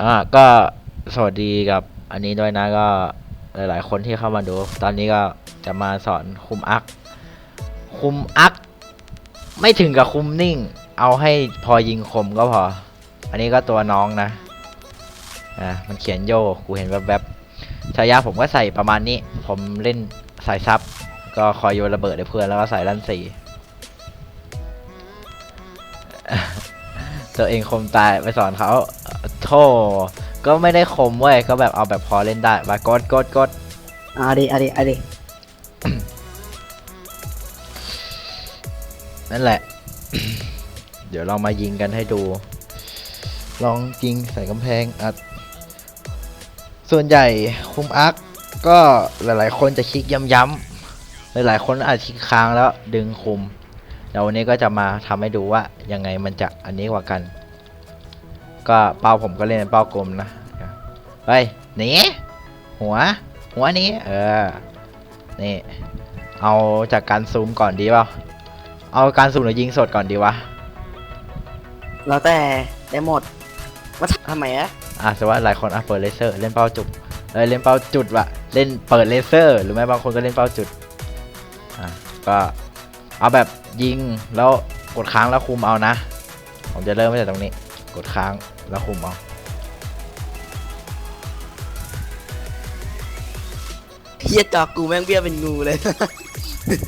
อ่าก็สวัสดีกับอันนี้ด้วยนะก็หลาย ๆ คนที่เข้ามาดู ตอนนี้ก็จะมาสอนคุมอัก คุมอัก ไม่ถึงกับคุมนิ่ง เอาให้พอยิงคมก็พอ อันนี้ก็ตัวน้องนะอ่ามันเขียนโยกูเห็นแวบๆฉายาผมก็ใส่ประมาณนี้ ผมเล่นสายซับ ก็คอยโยนระเบิดให้เพื่อนแล้วก็ใส่ลั่นสีตัวเองคมตายไปสอนเขา โธ่ก็ไม่ได้คมเว้ย ก็แบบเอาแบบพอเล่นได้มากดกดกดเอาดิเอาดิเอาดินั่นแหละ เดี๋ยวเรามายิงกันให้ดู ลองยิงใส่กำแพงอัด ส่วนใหญ่คุมอาร์คก็หลายๆ คนจะคลิกย้ำๆ หลายๆ คนอาจคลิกค้างแล้วดึงคุมเดี๋ยววันนี้ก็จะมาทำให้ดูว่ายังไงมันจะอันนี้กว่ากัน ก็เป้าผมก็เล่นเป็นเป้ากลมนะเฮ้ยหนีหัว หัวนี้ เออ นี่ เอาจากการซูมก่อนดีเปล่า เอาการซูมหรือยิงสดก่อนดีวะ แล้วแต่ได้หมดว่าทำไมอะอะสมมติว่าหลายคนอะเปิดเลเซอร์เล่นเป้าจุดเอยเล่นเป้าจุดวะเล่นเปิดเลเซอร์ หรือไม่บางคนก็เล่นเป้าจุด อะก็เอาแบบยิงแล้วกดค้างแล้วคุมเอานะ ผมจะเริ่มตั้งแต่ตรงนี้ กดค้าง แล้วคุมเอาเฮียจอกูแม่งเบี้ยเป็นงูเลย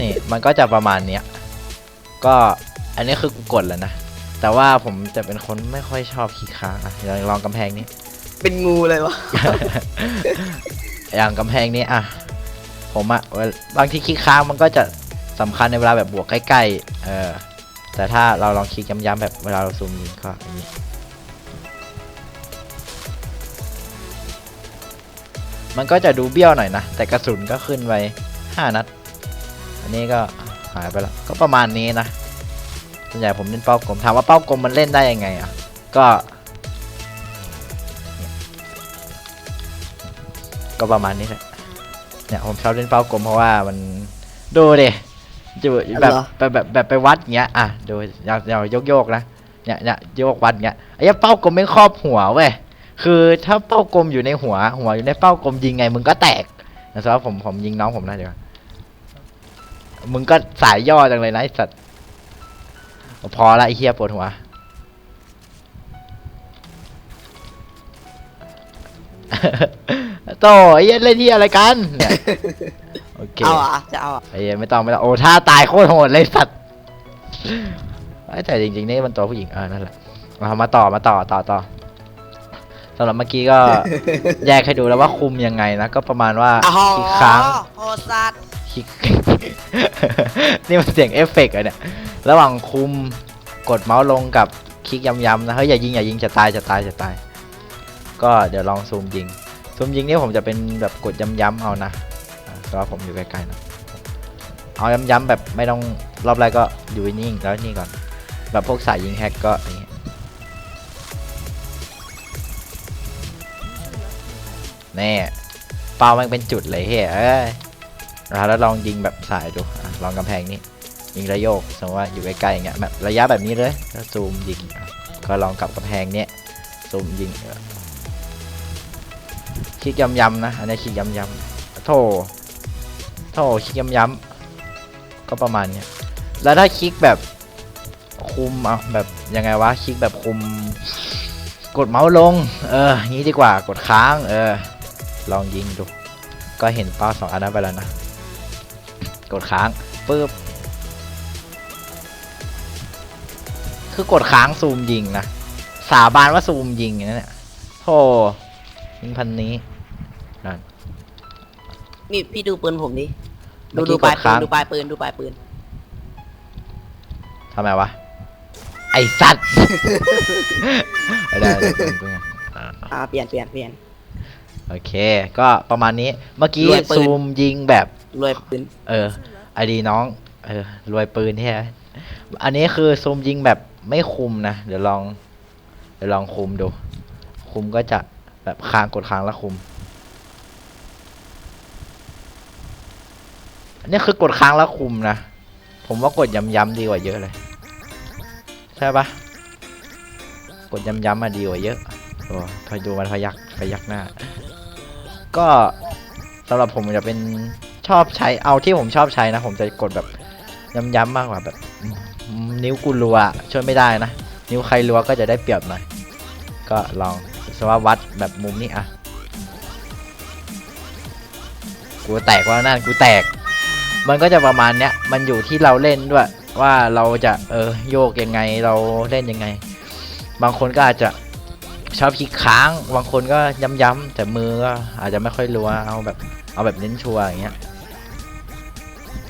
นี่มันก็จะประมาณเนี้ย ก็อันนี้คือกูกดแล้วนะ แต่ว่าผมจะเป็นคนไม่ค่อยชอบคลิกค้างอะลองลองกำแพงนี้ เป็นงูเลยวะ อย่างกำแพงนี้อะ ผมอะเวลบางทีคลิกค้างมันก็จะสำคัญในเวลาแบบบวกใกล้ๆ เออ แต่ถ้าเราลองคลิกย้ำๆแบบเวลาเราซูมยิงก็อย่างนี้ มันก็จะดูเบี้ยวหน่อยนะ แต่กระสุนก็ขึ้นไปห้านัด อันนี้ก็หายไปแล้ว ก็ประมาณนี้นะ ส่วนใหญ่ผมเล่นเป้ากลม ถามว่าเป้ากลมมันเล่นได้ยังไงอะ ก็ ก็ประมาณนี้แหละ เนี่ยผมชอบเล่นเป้ากลมเพราะว่ามันดูดิจูแบบแบบแบบแบบไปวัดเงี้ย อะดูอยากอยากยกโยกๆนะ เนี่ยเนี่ยโยกวัดเงี้ยไอ้เหี้ยเป้ากลมไม่ครอบหัวเว้ย คือถ้าเป้ากลมอยู่ในหัว หัวอยู่ในเป้ากลมยิงไงมึงก็แตกนะสำหรับผมผมยิงน้องผมนะเดี๋ยวมึงก็สายย่อจังเลยนะไอ้สัตว์พอละไอ้เฮียปวดหัวโตไอ้เหี้ยเล่นที่อะไรกันเนี่ยโอเคเอาอะจะเอาอะไอ้เหี้ยไม่ต้องไม่ต้องโอ้ท่าตายโคตรโหดเลยสัตว์เอ้ยแต่จริงๆนี่มันตัวผู้หญิงเออนั่นแหละมามาต่อมาต่อต่อต่อ สำหรับเมื่อกี้ก็ แยกให้ดูแล้วว่าคุมยังไงนะ ก็ประมาณว่าอ๋อคลิกค้างโหสัตว์คลิกนี่มันเสียงเอฟเฟกต์อะเนี่ย ระหว่างคุมกดเมาส์ลงกับคลิกย้ำๆนะเฮ้ยอย่ายิงอย่ายิงจะตายจะตายจะตาย ก็เดี๋ยวลองซูมยิง ซูมยิงนี่ผมจะเป็นแบบกดย้ำๆเอานะอ่าก็ผมอยู่ใกล้ๆนะ เอาย้ำๆแบบไม่ต้องรอบแรกก็อยู่นิ่งแล้วนี่ก่อน แบบพวกสายยิงแฮกก็อย่างเงี้ย แน่เป้ามันเป็นจุดเลยเฮ้ยเรับแล้วลองยิงแบบสายดูลองกำแพงนี้ยิงระโยกสมมติว่าอยู่ใกล้ๆอย่างเงี้ยแบบระยะแบบนี้เลยแล้วซูมยิงก็ลองกับกำแพงเนี้ยซูมยิงคลิกย้ำๆนะอันนี้คลิกย้ำๆโถโถคลิกย้ำๆก็ประมาณเนี้ยแล้วถ้าคลิกแบบคุมเอาแบบยังไงวะคลิกแบบคุม กดเมาส์ลง เอองี้ดีกว่ากดค้าง เออ ลองยิงดู ก็เห็นเป้าสองอันนั้นไปแล้วนะ กดค้างปึ๊บคือกดค้างซูมยิงนะ สาบานว่าซูมยิงอย่างนั้นเนี่ยโธ่ยิงพันนี้นั่น นี่พี่ดูปืนผมดิเมื่ดูอกี้ดูปลายกดปืค้านง ดูปลายปืนดูปลายปืน ทำไมวะ ไอสัตว์ ไม่ได้ไม่ได้เพิ่งเพิ่งอ่าอ่าเปลี่ยนเปลี่ยนเปลี่ยน โอเค ก็ประมาณนี้เมื่อกี้รวยปืน ซูมยิงแบบ รวยปืนเออไอดีน้อง เออรวยปืนแท้อันนี้คือซูมยิงแบบไม่คุมนะ เดี๋ยวลอง เดี๋ยวลองคุมดู คุมก็จะแบบค้างกดค้างแล้วคุม อันนี้คือกดค้างแล้วคุมนะ ผมว่ากดย้ำๆดีกว่าเยอะเลย ใช่ปะกดย้ำๆมาดีกว่าเยอะ โอ้พอดูมันพยักพยักหน้า ก็สำหรับผมจะเป็นชอบใช้เอาที่ผมชอบใช้นะ ผมจะกดแบบย้ำๆมากกว่าแบบ นิ้วกูรัวช่วยไม่ได้นะ นิ้วใครรัวก็จะได้เปรียบหน่อยก็ลองสว่าวัดแบบมุมนี้อะกูแตกว่านั่นกูแตก มันก็จะประมาณเนี้ยมันอยู่ที่เราเล่นด้วย ว่าเราจะเออโยกยังไงเราเล่นยังไง บางคนก็อาจจะ ชอบคลิกค้างบางคนก็ย้ำๆแต่มือก็อาจจะไม่ค่อยรัวเอาแบบ เอาแบบเน้นชัวร์อย่างเงี้ย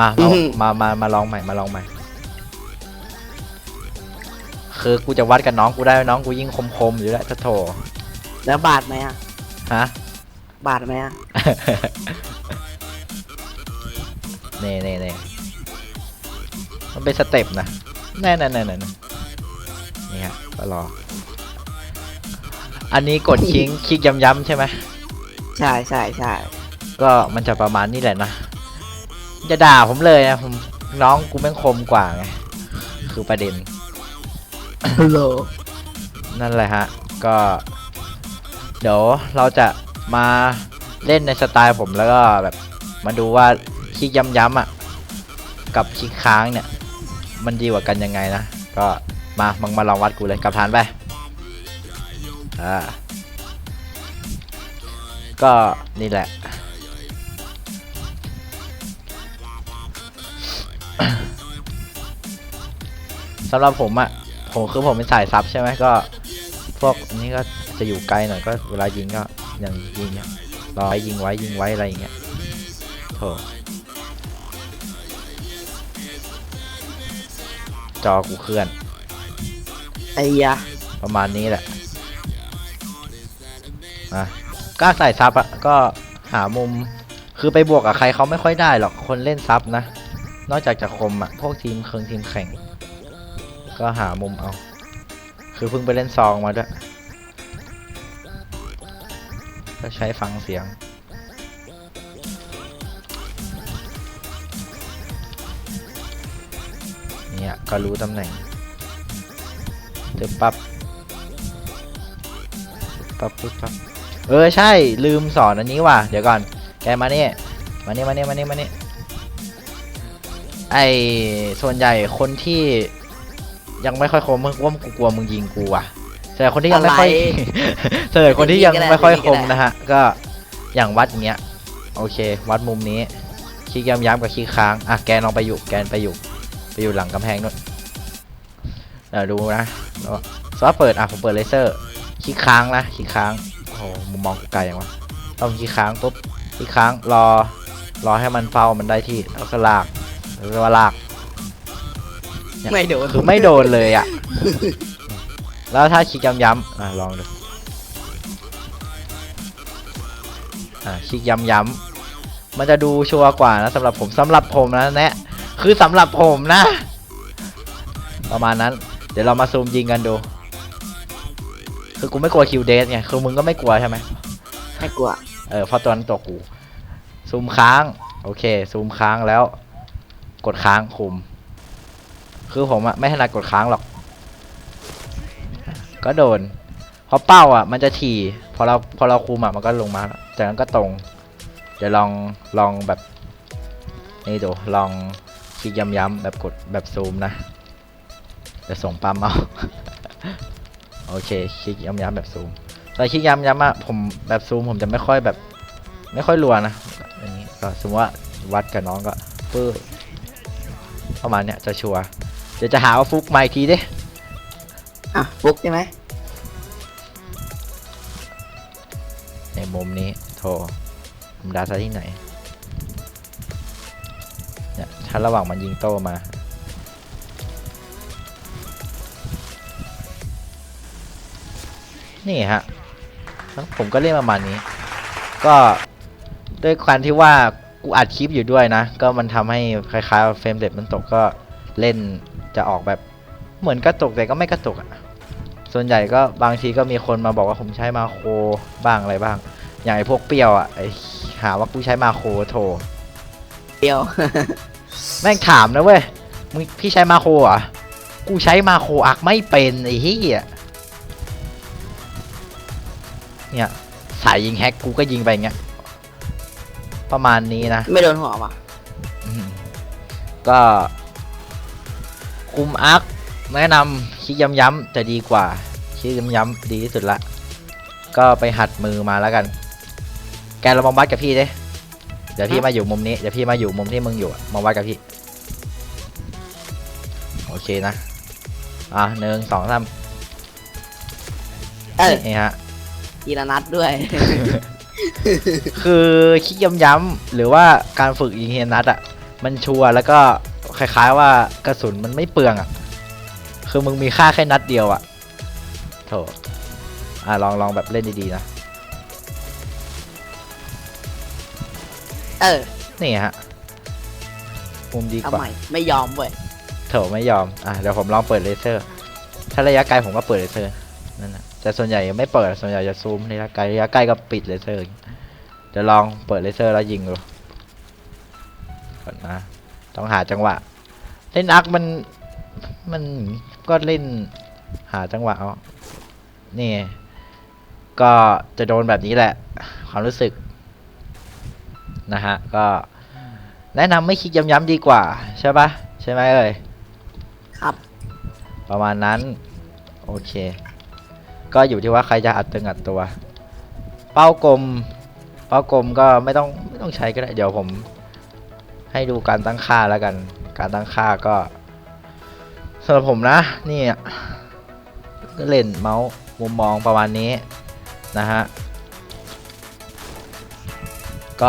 มามาอืมมามามาลองใหม่มาลองใหม่ คือกูจะวัดกับน้องกูได้น้องกูยิ่งคมๆอยู่แล้วจะโถแล้วบาดไหมอะฮะบาดไหมอะเน่เน่เน่มันเป็นสเต็ปนะแน่แน่แน่แน่นี่ฮะก็รอ อันนี้กดคลิกคลิกย้ำๆใช่ไหมใช่ใช่ใช่ก็มันจะประมาณนี้แหละนะจะด่าผมเลยนะผมน้องกูแม่งคมกว่าไงคือประเด็นฮัลโหลนั่นแหละฮะ ก็ เดี๋ยวเราจะมาเล่นในสไตล์ผมแล้วก็แบบ มาดูว่าคลิกย้ำๆอะ กับคลิกค้างเนี่ย มันดีกว่ากันยังไงนะ ก็มามึงมาลองวัดกูเลยกลับฐานไป อ่าก็นี่แหละ สำหรับผมอะผมคือผมเป็นสายซับใช่ไหมก็ พวกนี้ก็จะอยู่ไกลหน่อยก็เวลายิงก็อย่างยิงเนี้ยรอไว้ยิงไว้ยิงไว้อะไรอย่างเงี้ยโถจอกูเคลื่อนไอ้ยะประมาณนี้แหละ นะก็ใส่ซับอะก็หามุมคือไปบวกกับใครเขาไม่ค่อยได้หรอกคนเล่นซับนะ นอกจากจะคมอะพวกทีมเคิงทีมแข่ง ก็หามุมเอา คือเพิ่งไปเล่นซองมาด้วยก็ใช้ฟังเสียงเนี่ยก็รู้ตำแหน่งเดี๋ยวปั๊บปั๊บปึ๊บปั๊บ เออใช่ลืมสอนอันนี้ว่ะ เดี๋ยวก่อน แกมานี่มานี่มานี่มานี่มานี่ไอส่วนใหญ่คนที่ยังไม่ค่อยคมมึงว่ากูกลัวมึงยิงกูอะแต่คนที่ยังไม่ค่อยส่วนใหญ่คนที่ยังไม่ค่อยคมนะฮะ ก็อย่างวัดอย่างเงี้ย โอเค วัดมุมนี้คลิกย้ำๆกับคลิกค้างอะแกนลองไปอยู่แกนไปอยู่ไปอยู่หลังกำแพงนู่นเดี๋ยวดูนะแล้วสว่าเปิดอะผมเปิดเลเซอร์คลิกค้างนะคลิกค้างโอ้โหมุมมองกูไกลยังวะต้องคลิกค้างปุ๊บคลิกค้างรอ รอให้มันเฝ้ามันได้ที่แล้วก็ลากเรียกว่าลากเนี่ยไม่โดนคือไม่โดนเลยอะ แล้วถ้าคลิกย้ำๆอะลองดูอะคลิกย้ำๆมันจะดูชัวร์กว่านะสำหรับผมสำหรับผมนะแนะ คือสำหรับผมนะ ประมาณนั้น เดี๋ยวเรามาซูมยิงกันดู คือกูไม่กลัวคิวเดสไงคือมึงก็ไม่กลัวใช่ไหมไม่กลัว เออเพราะตัวนั้นตัวกู ซูมค้าง โอเค ซูมค้างแล้ว กดค้างคุม คือผมอะไม่ถนัดกดค้างหรอก ก็โดนเพราะเป้าอะมันจะถี่พอเราพอเราคุมอะมันก็ลงมาแล้วจากนั้นก็ตรงเดี๋ยวลองลองแบบ นี่ดูลองคลิกย้ำๆแบบกดแบบซูมนะจะส่งปั๊มเอา โอเคคลิกย้ำๆแบบซูมแต่คลิกย้ำๆอะผมแบบซูมผมจะไม่ค่อยแบบ ไม่ค่อยรัวนะอย่างนี้ก็สมมติว่าวัดกับน้องก็ปื้อประมาณเนี้ยจะชัวร์เดี๋ยวจะหาว่าฟุกมาอีกทีดิอะฟุกใช่ไหมในมุมนี้โทรผมดาซะที่ไหนเนี่ยถ้าระหว่างมันยิงโต้มา นี่ฮะแล้วผมก็เล่นประมาณนี้ ก็ด้วยความที่ว่ากูอัดคลิปอยู่ด้วยนะ ก็มันทำให้คล้ายๆเฟรมเรทมันตกก็เล่นจะออกแบบ เหมือนกระตุกแต่ก็ไม่กระตุกอะส่วนใหญ่ก็บางทีก็มีคนมาบอกว่าผมใช้มาโครบ้างอะไรบ้าง อย่างไอ้พวกเปรี้ยวอะไอหาว่ากูใช้มาโครโถเดียวแม่งถามนะเว้ยมึงพี่ใช้มาโครเหรอะกูใช้มาโครอักไม่เป็นไอ้เหี้ย เนี่ยสายยิงแฮกกูก็ยิงไปอย่างเงี้ยประมาณนี้นะ ไม่โดนหัวว่ะ อืมก็ คุมอาร์คแนะนำคลิกย้ำๆจะดีกว่าคลิกย้ำๆดีที่สุดละ ก็ไปหัดมือมาแล้วกัน แกเรามาวัดกับพี่ดิเดี๋ยวพี่มาอยู่มุมนี้เดี๋ยวพี่มาอยู่มุมที่มึงอยู่อะมาวัดกับพี่ โอเคนะ อะหนึ่งสองสามเออนี่ฮะ ทีละนัดด้วย คือคลิกย้ำๆหรือว่าการฝึกยิงเฮยนัดอะ มันชัวร์แล้วก็คล้ายๆว่ากระสุนมันไม่เปลืองอะ คือมึงมีค่าแค่นัดเดียวอะโถอะลองลองแบบเล่นดีๆนะเออนี่ฮะมุมดีเอากว่าใหม่ไม่ยอมเว้ยโถไม่ยอม อะเดี๋ยวผมลองเปิดเลเซอร์ ถ้าระยะไกลผมก็เปิดเลเซอร์ นั่นนะ แต่ส่วนใหญ่ไม่เปิดส่วนใหญ่จะซูมระยะไกลระยะใกล้ก็ปิดเลเซอร์เดี๋ยวลองเปิดเลเซอร์แล้วยิงดูก่อนนะต้องหาจังหวะ เล่นอาร์คมันมันก็เล่นหาจังหวะเอานี่ก็จะโดนแบบนี้แหละ ความรู้สึก นะฮะ ก็แนะนำไม่คลิกย้ำๆดีกว่า ใช่ปะใช่ไหมเอ่ยครับ ประมาณนั้น โอเค ก็อยู่ที่ว่าใครจะอัดตึงอัดตัว เป้ากลม เป้ากลมก็ไม่ต้องไม่ต้องใช้ก็ได้ เดี๋ยวผม ให้ดูการตั้งค่าแล้วกัน การตั้งค่าก็สำหรับผมนะนี่ก็เล่นเมาส์มุมมองประมาณนี้นะฮะ ก็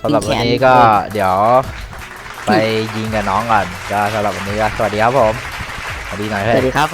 สำหรับวันนี้ก็เดี๋ยวไปยิงกับน้องก่อนก็สำหรับวันนี้ก็สวัสดีครับผม สวัสดีหน่อยสเฮ้วัสยดีครับ